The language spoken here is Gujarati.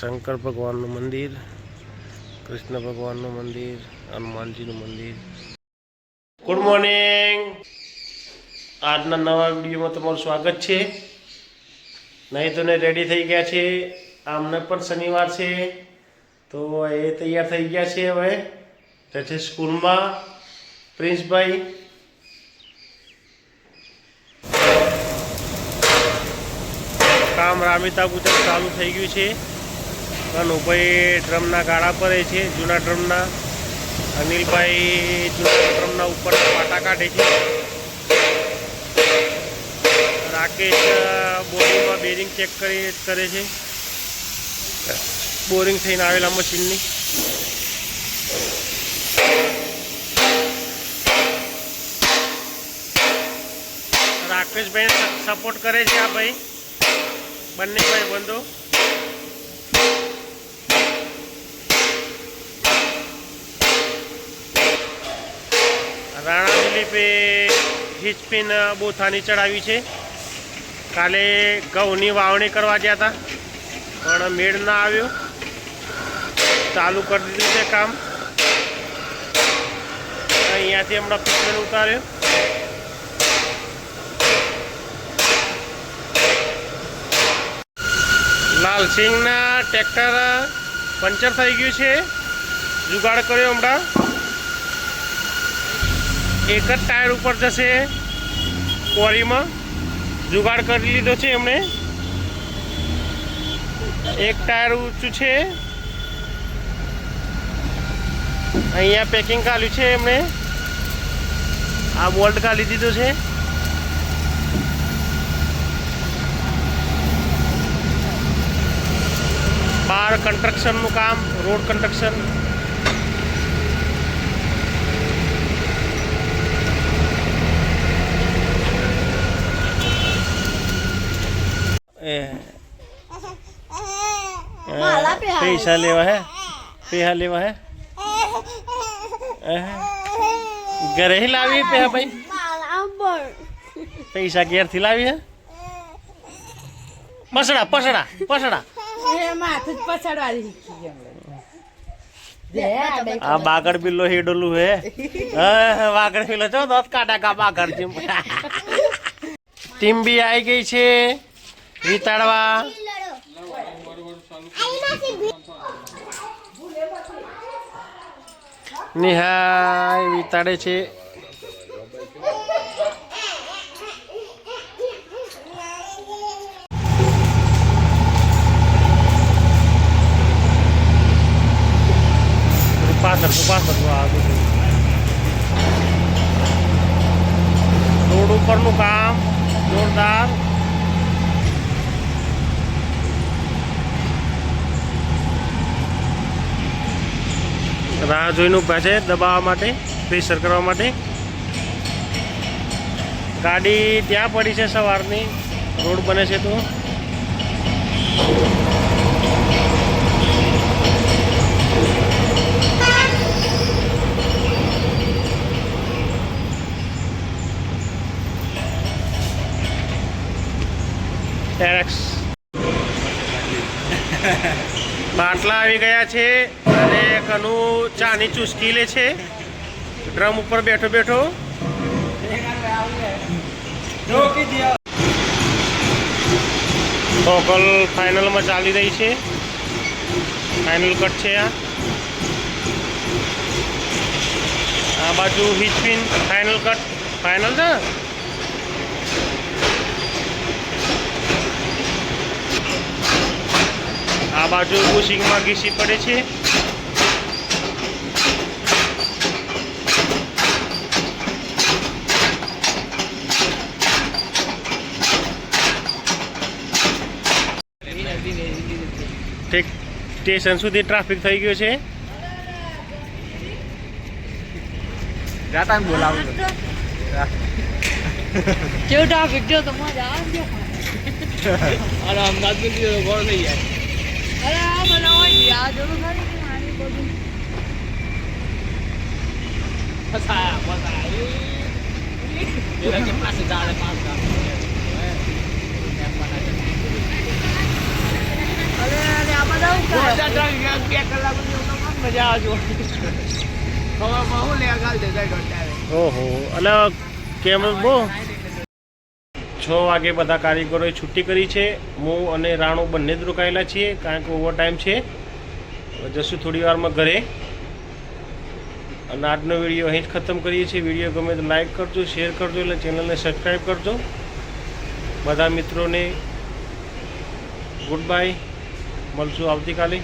શંકર ભગવાનનું મંદિર, કૃષ્ણ ભગવાનનું મંદિર, હનુમાનજીનું મંદિર. ગુડ મોર્નિંગ આજના નવા વિડીયોમાં તમારું સ્વાગત છે. નહીં તો ને રેડી થઈ ગયા છે. આમને પણ શનિવાર છે. તો એ તૈયાર થઈ ગયા છે હવે. જશે સ્કૂલમાં. પ્રિન્સભાઈ. કામ રામિતા ગુજરાત ચાલુ થઈ ગયું છે. કનુભાઈ ડ્રમના ગાળા પર છે, જૂના ડ્રમના અનિલભાઈ જૂના ડ્રમના ઉપર પાટા કાઢે છે. રાકેશ બોરિંગમાં બેરિંગ ચેક કરી, કરે છે. બોરિંગ થઈને આવેલા મશીનની. રાકેશભાઈ સપોર્ટ કરે છે આ ભાઈ. બંને ભાઈ બંધો રાણા હિચપિન બહુ થાની ચડાવી છે. કાલે ઘઉંની વાવણી કરવા ગયા હતા પણ મેળ ના આવ્યો. ચાલુ કરી દીધું છે કામ. અહીંયાથી હમણાં પિક્ચર ઉતાર્યો. લાલસિંહના ટ્રેક્ટર પંચર થઈ ગયું છે. જુગાડ કર્યો હમણાં. એક જ ટાયર ઉપર જશે કોરીમાં. જુગાડ કરી લીધો છે એમણે. એક ટાયર ઊંચું છે. અહીંયા પેકિંગ કાઢ્યું છે એમણે. આ બોલ્ટ કાઢી દીધો છે. બહાર કન્સ્ટ્રક્શનનું કામ રોડ કન્સ્ટ્રક્શન પૈસા લેવા હે પૈસા લેવા હે. ઘરે હી લાવી પૈસા ભાઈ પૈસા ઘેરથી લાવી હે પસડા પસડા પસડા આ બાગડ બિલ્લો હેડોલું હે હા, બાગડ બિલ્લો છો દોત કાટા કા બાગડ ટીમ બી આવી ગઈ છે વિતાડવા. નિહાય વિતાડે છે. પાછળ પાછળ રોડ ઉપરનું કામ જોરદાર. રાહ જોઈને ઊભા છે દબાવવા માટે, પ્રેશર કરવા માટે. ગાડી ત્યાં પડી છે સવારની. રોડ બને છે તો. ટેરેક્સ બાટલા આવી ગયા છે અને કનુ ચાની ચુસ્કી લે છે. ડ્રમ ઉપર બેઠો બેઠો. ટોકલ ફાઇનલમાં ચાલી રહી છે. ફાઇનલ કટ છે આ. આ બાજુ હિચપિન ફાઇનલ કટ ફાઇનલ છે? આ બાજુ બુશિંગમાં ઘીસી પડે છે. ઠીક. સ્ટેશન સુધી ટ્રાફિક થઈ ગયો છે. જાતા બોલાવું કેવું ટ્રાફિક જો તમારે અરે અમદાવાદ ગોળ જાય. ફસાયા ફસાયા એના કે પાસે જાડે પાસ ઓહો એટલે કેમ બહુ છ વાગે બધા કારીગરોએ છુટ્ટી કરી છે. હું અને રાણુ બંને જ રોકાયેલા છીએ, કારણ કે ઓવર છે. જશું થોડી વારમાં ઘરે. અને આજનો વીડિયો અહીં જ ખતમ કરીએ છીએ. વીડિયો ગમે તો લાઈક કરજો, શેર કરજો, એટલે ચેનલને સબસ્ક્રાઈબ કરજો. બધા મિત્રોને ગુડ બાય મળશું આવતીકાલે.